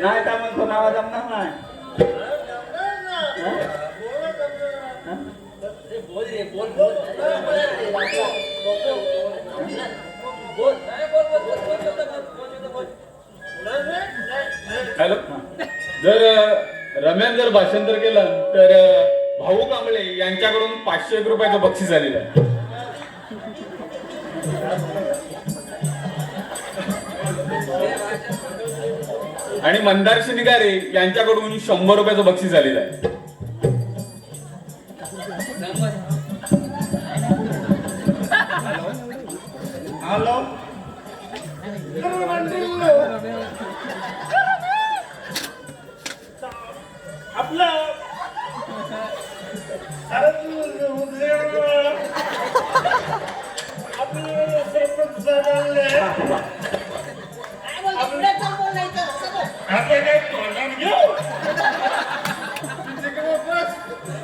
नाही का म्हणतो नावा जमणार नाही हा? हॅलो जर रम्यान जर भाषांतर केलं तर भाऊ कांबळे यांच्याकडून पाचशे एक रुपयाचं बक्षीस आलेलं आहे आणि मंदार शिनिगारे यांच्याकडून शंभर रुपयाचं बक्षीस झालेलं आहे. हॅलो? आपलं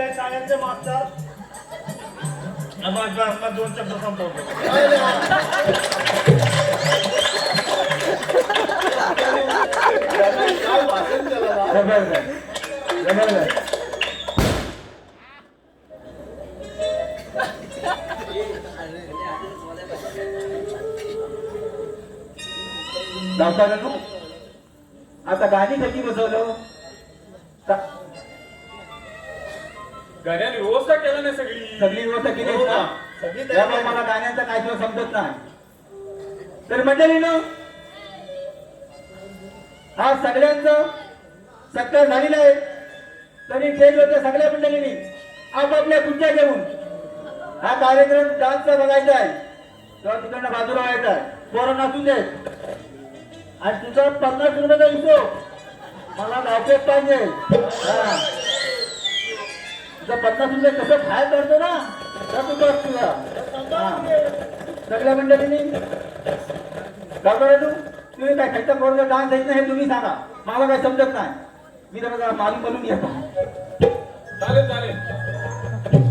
आपल्या शाळेचे मागचा. दोन शब्द संपवतो. आता गाणी कशी बसवलं? गाण्याने व्यवस्था केला नाही सगळी. सगळी व्यवस्था केली हो ना. सगळी तयारी त्यामुळे. मला गाण्याचं काय सुद्धा समजत नाही. तर मंडळीनं हा सगळ्यांचं सत्कार झालेलं आहे. तरी खेळ होत्या सगळ्या मंडळींनी. आपापल्या खुर्च्या घेऊन. हा कार्यक्रम डान्सचा बघायचा आहे. तेव्हा तिकडनं बाजूला व्हायचा आहे. पोरं नाचून देत. आणि तुझा पन्नास रुपयाचा हिशोब मला गावपेट पाहिजे. हा. तुझा पन्नास रुपये कसं खाय करतो ना? तर तू बस सगळ्या मंडळींनी. तू. तुम्ही काय खायचा पोरगा डान्स द्यायचं हे तुम्ही सांगा. मला काय समजत नाही. मी तर मालूम बनून घेतो चालेल चालेल.